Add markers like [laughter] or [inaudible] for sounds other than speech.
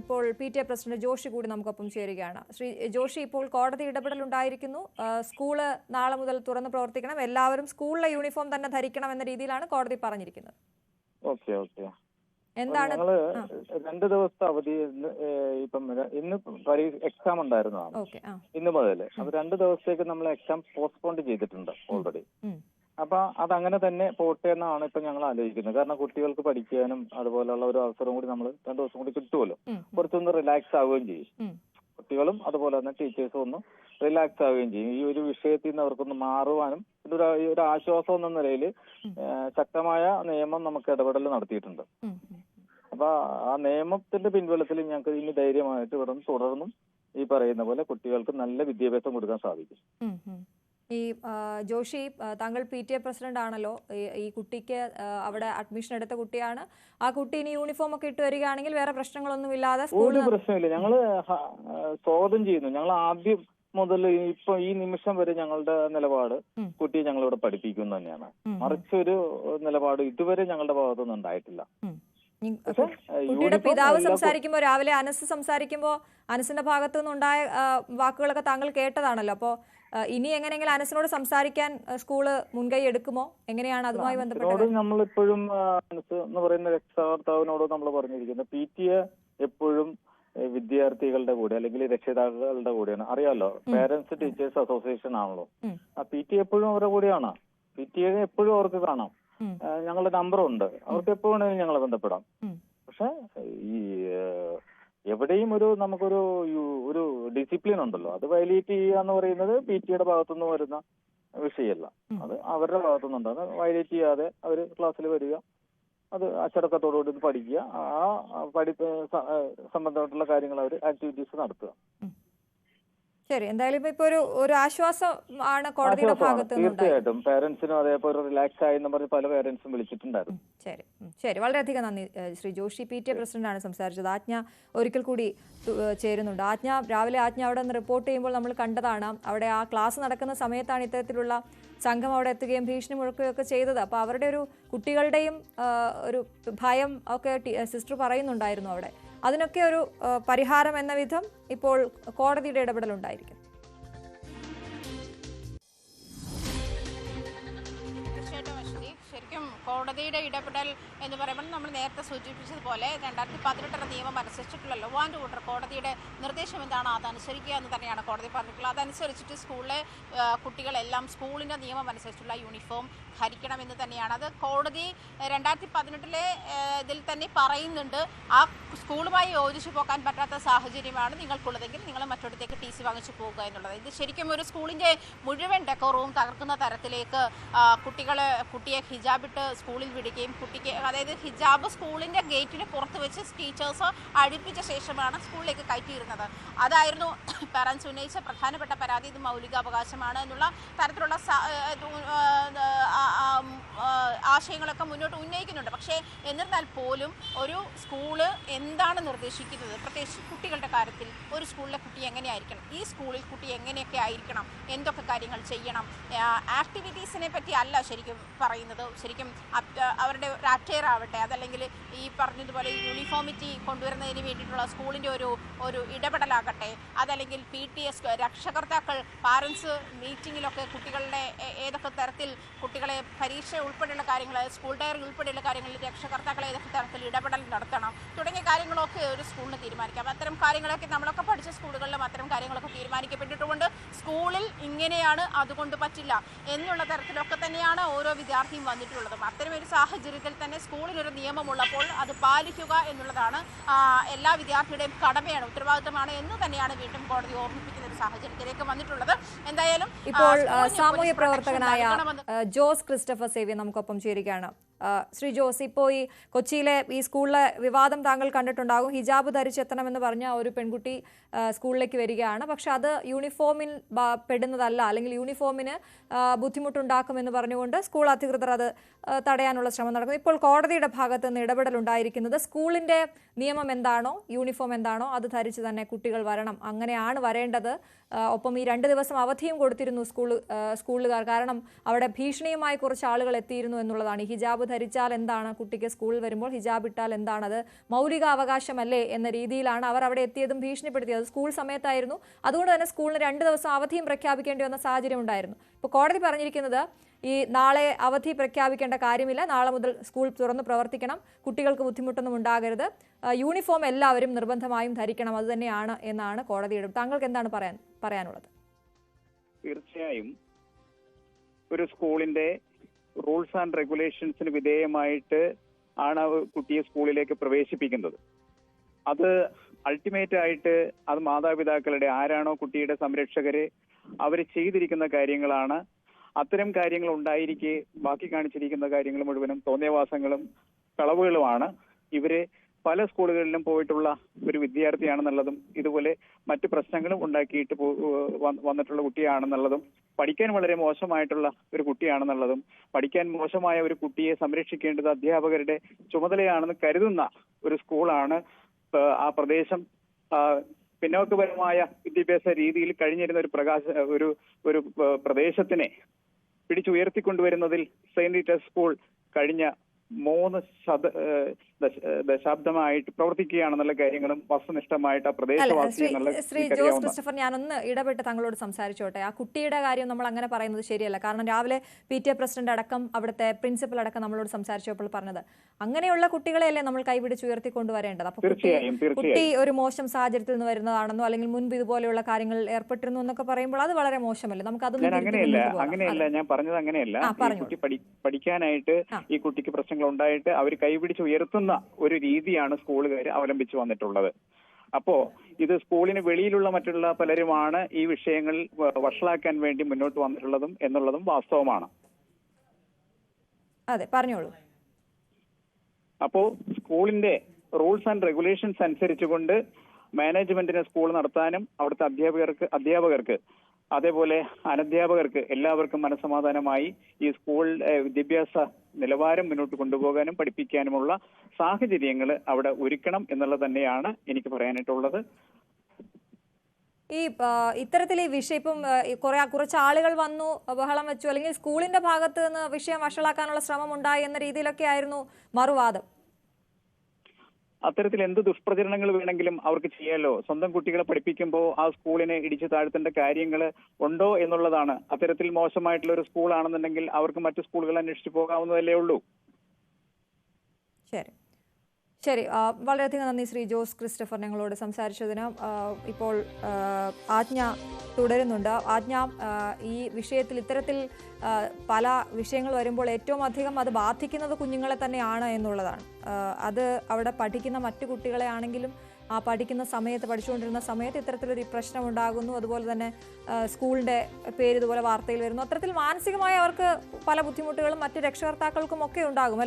ഇപ്പോൾ P T A president Joshi കൂടി നമുക്കൊപ്പം ചേരുകയാണ്. ശ്രീ ജോഷി ഇപ്പോൾ കോടതി ഇടപെടൽ ഉണ്ടായിരിക്കുന്നു സ്കൂൾ നാളെ മുതൽ തുറന്ന് പ്രവർത്തിക്കണം. എല്ലാവരും സ്കൂളിലെ യൂണിഫോം തന്നെ ധരിക്കണം എന്ന രീതിയിലാണ് കോടതി പറഞ്ഞിരിക്കുന്നത്. Okay okay. എന്താണ്? രണ്ട് ദിവസത്തെ അവധി ഇപ്പം ഇന്ന് പരീക്ഷ എക്സാം ഉണ്ടായിരുന്നതാണ്. ഇന്ന് മുതൽ അപ്പൊ രണ്ട് ദിവസത്തേക്ക് നമ്മൾ എക്സാം പോസ്റ്റ്പോണ്ട് ചെയ്തിട്ടുണ്ട് ഓൾറെഡി. അപ്പൊ അതങ്ങനെ തന്നെ പോട്ടെ എന്നാണ് ഇപ്പൊ ഞങ്ങൾ ആലോചിക്കുന്നത്. കാരണം കുട്ടികൾക്ക് പഠിക്കാനും അതുപോലുള്ള ഒരു അവസരം കൂടി നമ്മൾ രണ്ടു ദിവസം കൂടി കിട്ടുമല്ലോ കുറച്ചൊന്ന് റിലാക്സ് ആവുകയും ചെയ്യും. കുട്ടികളും അതുപോലെ തന്നെ ടീച്ചേഴ്സും ഒന്ന് റിലാക്സ് ആവുകയും ചെയ്യും. ഈ ഒരു വിഷയത്തിൽ നിന്ന് അവർക്കൊന്ന് മാറുവാനും ഇതൊരു ഒരു ആശ്വാസം എന്ന നിലയിൽ ശക്തമായ നിയമം നമുക്ക് ഇടപെടൽ നടത്തിയിട്ടുണ്ട്. അപ്പൊ ആ നിയമത്തിന്റെ പിൻബലത്തിൽ ഞങ്ങൾക്ക് ഇനി ധൈര്യമായിട്ട് ഇവിടെ തുടർന്നും ഈ പറയുന്ന പോലെ കുട്ടികൾക്ക് നല്ല വിദ്യാഭ്യാസം കൊടുക്കാൻ സാധിക്കും. ഈ ജോഷി താങ്കൾ പി ടി എ പ്രസിഡന്റ് ആണല്ലോ. ഈ- കുട്ടിക്ക് അവിടെ അഡ്മിഷൻ എടുത്ത കുട്ടിയാണ്. ആ കുട്ടി ഇനി യൂണിഫോം ഒക്കെ ഇട്ട് വരികയാണെങ്കിൽ വേറെ പ്രശ്നങ്ങളൊന്നും ഇല്ലാതെ ഒരു പ്രശ്നമില്ല. ഞങ്ങൾ ഹ- സ്വാഗതം ചെയ്യുന്നു. ഞങ്ങൾ ആദ്യം മുതൽ ഇപ്പൊ ഈ നിമിഷം വരെ ഞങ്ങളുടെ നിലപാട് കുട്ടിയെ ഞങ്ങൾ ഇവിടെ പഠിപ്പിക്കുന്നു തന്നെയാണ്. ഒരു നിലപാട് ഇതുവരെ ഞങ്ങളുടെ ഭാഗത്തുനിന്ന് ഉണ്ടായിട്ടില്ല. കുട്ടിയുടെ പിതാവ് സംസാരിക്കുമ്പോ സംസാരിക്കുമ്പോൾ രാവിലെ അനസ് സംസാരിക്കുമ്പോൾ അനസിന്റെ ഭാഗത്തു നിന്നുണ്ടായ വാക്കുകളൊക്കെ താങ്കൾ കേട്ടതാണല്ലോ. അപ്പോൾ ഇനി എങ്ങനെയെങ്കിലും അനസിനോട് സംസാരിക്കാൻ സ്കൂൾ മുൻകൈ എടുക്കുമോ? എങ്ങനെയാണ് അതുമായി ബന്ധപ്പെട്ടത്? നമ്മളിപ്പോഴും അനസ് എന്ന് പറയുന്ന രക്ഷകർത്താവിനോട് നമ്മൾ പറഞ്ഞിരിക്കുന്നത് പി ടി എ എപ്പോഴും വിദ്യാർത്ഥികളുടെ കൂടെ അല്ലെങ്കിൽ രക്ഷിതാക്കളുടെ കൂടെയാണ്. അറിയാലോ പേരന്റ്സ് ടീച്ചേഴ്സ് അസോസിയേഷൻ ആണല്ലോ. ആ പി ടി എപ്പോഴും അവരുടെ കൂടെയാണ്. പി ടി എ എപ്പോഴും അവർക്ക് കാണാം. ഞങ്ങളുടെ നമ്പറുണ്ട്. അവർക്ക് എപ്പോ വേണമെങ്കിലും ഞങ്ങളെ ബന്ധപ്പെടാം. പക്ഷെ ഈ എവിടെയും ഒരു നമുക്കൊരു ഒരു ഡിസിപ്ലിൻ ഉണ്ടല്ലോ. അത് വയലേറ്റ് ചെയ്യുക എന്ന് പറയുന്നത് പി ടിയുടെ ഭാഗത്തുനിന്ന് വരുന്ന വിഷയമല്ല. അത് അവരുടെ ഭാഗത്തുനിന്നുണ്ട്. അത് വയലേറ്റ് ചെയ്യാതെ അവർ ക്ലാസ്സിൽ വരിക. അത് അച്ചടക്കത്തോടുകൂടി ഇത് പഠിക്കുക. ആ പഠിപ്പ് സംബന്ധമായിട്ടുള്ള കാര്യങ്ങൾ അവർ ആക്ടിവിറ്റീസ് നടത്തുക. ശരി എന്തായാലും ഇപ്പൊ ഒരു ഒരു ആശ്വാസം ആണ് കോടതിയുടെ ഭാഗത്ത് തീർച്ചയായിട്ടും. പേരന്റ്സിനും അതേപോലെ റിലാക്സ് ആയി എന്ന് പറഞ്ഞ് പല പേരന്റ്സും വിളിച്ചിട്ടുണ്ടായിരുന്നു. ശരി. ശരി. വളരെയധികം നന്ദി. Shri Joshi P T A പ്രസിഡന്റാണ് സംസാരിച്ചത്. ആജ്ഞ ഒരിക്കൽ കൂടി ചേരുന്നുണ്ട്. ആജ്ഞ രാവിലെ ആജ്ഞ അവിടെ നിന്ന് റിപ്പോർട്ട് ചെയ്യുമ്പോൾ നമ്മൾ കണ്ടതാണ്. അവിടെ ആ ക്ലാസ് നടക്കുന്ന സമയത്താണ് ഇത്തരത്തിലുള്ള സംഘം അവിടെ എത്തുകയും ഭീഷണി മുഴക്കുകയൊക്കെ ചെയ്തത്. അപ്പോൾ അവരുടെ ഒരു കുട്ടികളുടെയും ഒരു ഭയം ഒക്കെ സിസ്റ്റർ പറയുന്നുണ്ടായിരുന്നു അവിടെ. അതിനൊക്കെ ഒരു പരിഹാരം എന്ന വിധം ഇപ്പോൾ കോടതിയുടെ ഇടപെടൽ ശരിക്കും കോടതിയുടെ ഇടപെടൽ എന്ന് പറയുമ്പോൾ നമ്മൾ നേരത്തെ സൂചിപ്പിച്ചതുപോലെ രണ്ടായിരത്തി പതിനെട്ടര നിയമം അനുസരിച്ചിട്ടുള്ള ലോ ആൻഡ് ഓർഡർ കോടതിയുടെ നിർദ്ദേശം എന്താണ്? അതനുസരിക്കുക എന്ന് തന്നെയാണ് കോടതി പറഞ്ഞിട്ടുള്ളത്. അതനുസരിച്ചിട്ട് സ്കൂളിലെ കുട്ടികളെല്ലാം സ്കൂളിന്റെ നിയമം അനുസരിച്ചുള്ള യൂണിഫോം ധരിക്കണം എന്ന് തന്നെയാണ്. അത് കോടതി രണ്ടായിരത്തി പതിനെട്ടിലെ ഇതിൽ തന്നെ പറയുന്നുണ്ട്. ആ സ്കൂളുമായി യോജിച്ചു പോകാൻ പറ്റാത്ത സാഹചര്യമാണ് നിങ്ങൾക്കുള്ളതെങ്കിൽ നിങ്ങൾ മറ്റൊരിടത്തേക്ക് ടി സി വാങ്ങിച്ചു പോകുക എന്നുള്ളത്. ഇത് ശരിക്കും ഒരു സ്കൂളിന്റെ മുഴുവൻ ഡെക്കോറവും തകർക്കുന്ന തരത്തിലേക്ക് കുട്ടികളെ കുട്ടിയെ ഹിജാബിട്ട് സ്കൂളിൽ വിടുകയും കുട്ടിക്ക് അതായത് ഹിജാബ് സ്കൂളിന്റെ ഗേറ്റിന് പുറത്ത് വെച്ച് ടീച്ചേഴ്സ് അഴിപ്പിച്ച ശേഷമാണ് സ്കൂളിലേക്ക് കയറ്റിയിരുന്നത്. അതായിരുന്നു [coughs] പാരൻസ് ഉന്നയിച്ച പ്രധാനപ്പെട്ട പരാതി. ഇത് മൗലികാവകാശമാണ് എന്നുള്ള തരത്തിലുള്ള ആശയങ്ങളൊക്കെ മുന്നോട്ട് ഉന്നയിക്കുന്നുണ്ട്. പക്ഷേ എന്നിരുന്നാൽ പോലും ഒരു സ്കൂൾ എന്താണ് നിർദ്ദേശിക്കുന്നത്? പ്രത്യേകിച്ച് കുട്ടികളുടെ കാര്യത്തിൽ ഒരു സ്കൂളിലെ കുട്ടി എങ്ങനെയായിരിക്കണം? ഈ സ്കൂളിൽ കുട്ടി എങ്ങനെയൊക്കെ ആയിരിക്കണം? എന്തൊക്കെ കാര്യങ്ങൾ ചെയ്യണം? ആക്ടിവിറ്റീസിനെ പറ്റി അല്ല ശരിക്കും പറയുന്നത്. ശരിക്കും അപ്- അവരുടെ അറ്റയർ ആവട്ടെ അതല്ലെങ്കിൽ ഈ പറഞ്ഞതുപോലെ യൂണിഫോമിറ്റി കൊണ്ടുവരുന്നതിന് വേണ്ടിയിട്ടുള്ള സ്കൂളിന്റെ ഒരു ഒരു ഇടപെടലാകട്ടെ അതല്ലെങ്കിൽ പി ടി എസ് രക്ഷകർത്താക്കൾ പാരൻസ് മീറ്റിങ്ങിലൊക്കെ കുട്ടികളുടെ ഏതൊക്കെ തരത്തിൽ കുട്ടികളെ പരീക്ഷ ഉൾപ്പെടെയുള്ള കാര്യങ്ങൾ സ്കൂൾ ഡയറി ഉൾപ്പെടെയുള്ള കാര്യങ്ങളിൽ രക്ഷകർത്താക്കൾ ഏതൊക്കെ തരത്തിൽ ഇടപെടൽ നടത്തണം തുടങ്ങിയ കാര്യങ്ങളൊക്കെ ഒരു സ്കൂളിന് തീരുമാനിക്കാം. അത്തരം കാര്യങ്ങളൊക്കെ നമ്മളൊക്കെ പഠിച്ച സ്കൂളുകളിലും അത്തരം കാര്യങ്ങളൊക്കെ തീരുമാനിക്കപ്പെട്ടിട്ടുമുണ്ട് സ്കൂളിൽ ഇങ്ങനെയാണ് അതുകൊണ്ട് പറ്റില്ല. എന്നുള്ള തരത്തിലൊക്കെ തന്നെയാണ് ഓരോ വിദ്യാർത്ഥിയും വന്നിട്ടുള്ളതും. അത്തരം ഒരു സാഹചര്യത്തിൽ തന്നെ സ്കൂളിനൊരു നിയമമുള്ളപ്പോൾ അത് പാലിക്കുക എന്നുള്ളതാണ് എല്ലാ വിദ്യാർത്ഥിയുടെയും കടമയാണ് ഉത്തരവാദിത്തമാണ് എന്ന് തന്നെയാണ് വീണ്ടും കോടതി ഓർമ്മിപ്പിക്കുന്ന ഒരു സാഹചര്യത്തിലേക്ക് വന്നിട്ടുള്ളത്. എന്തായാലും ഇപ്പോൾ സാമൂഹ്യ പ്രവർത്തകനായ ജോസ് ക്രിസ്റ്റഫർ സേവ്യ നമുക്കൊപ്പം ചേരുകയാണ്. ശ്രീ ജോസ് ഇപ്പോൾ ഈ കൊച്ചിയിലെ ഈ സ്കൂളിലെ വിവാദം താങ്കൾ കണ്ടിട്ടുണ്ടാകും. ഹിജാബ് ധരിച്ചെത്തണമെന്ന് പറഞ്ഞ ഒരു പെൺകുട്ടി സ്കൂളിലേക്ക് വരികയാണ്. പക്ഷെ അത് യൂണിഫോമിൽ പെടുന്നതല്ല. അല്ലെങ്കിൽ യൂണിഫോമിന് ബുദ്ധിമുട്ടുണ്ടാക്കുമെന്ന് പറഞ്ഞുകൊണ്ട് സ്കൂൾ അധികൃതർ അത് തടയാനുള്ള ശ്രമം നടക്കുന്നു. ഇപ്പോൾ കോടതിയുടെ ഭാഗത്ത് നിന്ന് ഇടപെടൽ ഉണ്ടായിരിക്കുന്നത് സ്കൂളിന്റെ നിയമം എന്താണോ യൂണിഫോം എന്താണോ അത് ധരിച്ച് തന്നെ കുട്ടികൾ വരണം. അങ്ങനെയാണ് വരേണ്ടത്. ഒപ്പം ഈ രണ്ട് ദിവസം അവധിയും കൊടുത്തിരുന്നു സ്കൂൾ സ്കൂളുകാർ. കാരണം അവിടെ ഭീഷണിയുമായി കുറച്ച് ആളുകൾ എത്തിയിരുന്നു എന്നുള്ളതാണ് ഹിജാബ് ധരിച്ചാൽ എന്താണ്? കുട്ടിക്ക് സ്കൂളിൽ വരുമ്പോൾ ഹിജാബ് ഇട്ടാൽ എന്താണ് അത് മൗലിക അവകാശമല്ലേ എന്ന രീതിയിലാണ് അവർ അവിടെ എത്തിയതും ഭീഷണിപ്പെടുത്തിയത്. സ്കൂൾ സമയത്തായിരുന്നു. അതുകൊണ്ട് തന്നെ സ്കൂളിന് രണ്ട് ദിവസം അവധിയും പ്രഖ്യാപിക്കേണ്ടി വന്ന സാഹചര്യം ഉണ്ടായിരുന്നു. ഇപ്പോൾ കോടതി പറഞ്ഞിരിക്കുന്നത് ഈ നാളെ അവധി പ്രഖ്യാപിക്കേണ്ട കാര്യമില്ല. നാളെ മുതൽ സ്കൂൾ തുറന്ന് പ്രവർത്തിക്കണം. കുട്ടികൾക്ക് ബുദ്ധിമുട്ടൊന്നും ഉണ്ടാകരുത്. യൂണിഫോം എല്ലാവരും നിർബന്ധമായും ധരിക്കണം. അത് തന്നെയാണ് എന്നാണ് കോടതിയുടെ താങ്കൾക്ക് എന്താണ് പറയാൻ പറയാനുള്ളത്? തീർച്ചയായും ഒരു സ്കൂളിന്റെ റൂൾസ് ആൻഡ് റെഗുലേഷൻസിന് വിധേയമായിട്ട് ആണ് കുട്ടിയെ സ്കൂളിലേക്ക് പ്രവേശിപ്പിക്കുന്നത്. അത് അൾട്ടിമേറ്റ് ആയിട്ട് അത് മാതാപിതാക്കളുടെ ആരാണോ കുട്ടിയുടെ സംരക്ഷകര് അവർ ചെയ്തിരിക്കുന്ന കാര്യങ്ങളാണ്. അത്തരം കാര്യങ്ങൾ ഉണ്ടായിരിക്കെ ബാക്കി കാണിച്ചിരിക്കുന്ന കാര്യങ്ങൾ മുഴുവനും തോന്നിയവാസങ്ങളും കളവുകളുമാണ്. ഇവർ പല സ്കൂളുകളിലും പോയിട്ടുള്ള ഒരു വിദ്യാർത്ഥിയാണെന്നുള്ളതും ഇതുപോലെ മറ്റു പ്രശ്നങ്ങളും ഉണ്ടാക്കിയിട്ട് വന്നിട്ടുള്ള കുട്ടിയാണെന്നുള്ളതും പഠിക്കാൻ വളരെ മോശമായിട്ടുള്ള ഒരു കുട്ടിയാണെന്നുള്ളതും പഠിക്കാൻ മോശമായ ഒരു കുട്ടിയെ സംരക്ഷിക്കേണ്ടത് അധ്യാപകരുടെ ചുമതലയാണെന്ന് കരുതുന്ന ഒരു സ്കൂളാണ് ആ, പ്രദേശം. പിന്നോക്കപരമായ വിദ്യാഭ്യാസ രീതിയിൽ കഴിഞ്ഞിരുന്ന ഒരു പ്രകാശ ഒരു ഒരു പ്രദേശത്തിനെ പിടിച്ചുയർത്തിക്കൊണ്ടുവരുന്നതിൽ സെയിന്റ് പീറ്റേഴ്സ് സ്കൂൾ കഴിഞ്ഞ മൂന്ന് ശത ദശാബ്ദമായിട്ട് പ്രവർത്തിക്കുകയാണെന്നുള്ള കാര്യങ്ങളും വസ്തുനിഷ്ഠമായിട്ട് ആ പ്രദേശവാസി ശ്രീ ശ്രീ ജോസ് ക്രിസ്റ്റഫർ ഞാനൊന്ന് ഇടപെട്ട് താങ്കളോട് സംസാരിച്ചോട്ടെ. ആ കുട്ടിയുടെ കാര്യം നമ്മൾ അങ്ങനെ പറയുന്നത് ശരിയല്ല. കാരണം രാവിലെ പി ടി എ പ്രസിഡന്റ് അടക്കം അവിടുത്തെ പ്രിൻസിപ്പൽ അടക്കം നമ്മളോട് സംസാരിച്ചപ്പോൾ പറഞ്ഞത് അങ്ങനെയുള്ള കുട്ടികളെയല്ലേ നമ്മൾ കൈപിടിച്ച് ഉയർത്തിക്കൊണ്ടുവരേണ്ടത്? അപ്പൊ കുട്ടി ഒരു മോശം സാഹചര്യത്തിൽ നിന്ന് വരുന്നതാണെന്നോ അല്ലെങ്കിൽ മുൻപ് ഇതുപോലെയുള്ള കാര്യങ്ങൾ ഏർപ്പെട്ടിരുന്നു എന്നൊക്കെ പറയുമ്പോൾ അത് വളരെ മോശമല്ലേ? നമുക്ക് അതൊന്നും ഞാൻ അങ്ങനെയല്ല അങ്ങനെയല്ല ഞാൻ പറഞ്ഞത് അങ്ങനെയല്ല. കുട്ടി പഠിക്കാനായിട്ട് ഈ കുട്ടിക്ക് പ്രശ്നങ്ങൾ ഉണ്ടായിട്ട് അവർ കൈപിടിച്ച് ഉയർത്തുന്ന ഒരു രീതിയാണ് സ്കൂളുകാർ അവലംബിച്ചു വന്നിട്ടുള്ളത്. അപ്പോ ഇത് സ്കൂളിന് വെളിയിലുള്ള മറ്റുള്ള പലരുമാണ് ഈ വിഷയങ്ങൾ വഷളാക്കാൻ വേണ്ടി മുന്നോട്ട് വന്നിട്ടുള്ളതും എന്നുള്ളതും വാസ്തവമാണ്. അതെ പറഞ്ഞോളൂ. അപ്പോ സ്കൂളിന്റെ റൂൾസ് ആൻഡ് റെഗുലേഷൻസ് അനുസരിച്ചുകൊണ്ട് മാനേജ്മെന്റിന് സ്കൂൾ നടത്താനും അവിടുത്തെ അധ്യാപകർക്ക് അധ്യാപകർക്ക് അതേപോലെ അനധ്യാപകർക്ക് എല്ലാവർക്കും മനസമാധാനമായി ഈ സ്കൂൾ വിദ്യാഭ്യാസ നിലവാരം മുന്നോട്ട് കൊണ്ടുപോകാനും പഠിപ്പിക്കാനുമുള്ള സാഹചര്യങ്ങൾ അവിടെ ഒരുക്കണം എന്നുള്ളത് തന്നെയാണ് എനിക്ക് പറയാനായിട്ടുള്ളത്. ഈ ഇത്തരത്തിലെ വിഷയം ഇപ്പം കുറെ കുറച്ച് ആളുകൾ വന്നു ബഹളം വെച്ചു അല്ലെങ്കിൽ സ്കൂളിന്റെ ഭാഗത്ത് നിന്ന് വിഷയം വഷളാക്കാനുള്ള ശ്രമം ഉണ്ടായി എന്ന രീതിയിലൊക്കെ ആയിരുന്നു മറുവാദം. അത്തരത്തിൽ എന്ത് ദുഷ്പ്രചരണങ്ങൾ വേണമെങ്കിലും അവർക്ക് ചെയ്യാലോ? സ്വന്തം കുട്ടികളെ പഠിപ്പിക്കുമ്പോൾ ആ സ്കൂളിനെ ഇടിച്ചു താഴ്ത്തേണ്ട കാര്യങ്ങൾ ഉണ്ടോ എന്നുള്ളതാണ്. അത്തരത്തിൽ മോശമായിട്ടുള്ള ഒരു സ്കൂളാണെന്നുണ്ടെങ്കിൽ അവർക്ക് മറ്റു സ്കൂളുകൾ അന്വേഷിച്ചു പോകാവുന്നതല്ലേ ഉള്ളൂ. ശരി. ശരി വളരെയധികം നന്ദി ശ്രീ ജോസ് ക്രിസ്റ്റഫർ ഞങ്ങളോട് സംസാരിച്ചതിന്. ഇപ്പോൾ ആജ്ഞ തുടരുന്നുണ്ട്. ആജ്ഞ ഈ വിഷയത്തിൽ ഇത്തരത്തിൽ പല വിഷയങ്ങൾ വരുമ്പോൾ ഏറ്റവും അധികം അത് ബാധിക്കുന്നത് കുഞ്ഞുങ്ങളെ തന്നെയാണ് എന്നുള്ളതാണ്. അത് അവിടെ പഠിക്കുന്ന മറ്റു കുട്ടികളെ ആണെങ്കിലും ആ പഠിക്കുന്ന സമയത്ത് പഠിച്ചുകൊണ്ടിരുന്ന സമയത്ത് ഇത്തരത്തിലൊരു പ്രശ്നം ഉണ്ടാകുന്നു. അതുപോലെ തന്നെ സ്കൂളിന്റെ പേര് ഇതുപോലെ വാർത്തയിൽ വരുന്നു. അത്തരത്തിൽ മാനസികമായി അവർക്ക് പല ബുദ്ധിമുട്ടുകളും മറ്റ് രക്ഷകർത്താക്കൾക്കും ഒക്കെ ഉണ്ടാകും.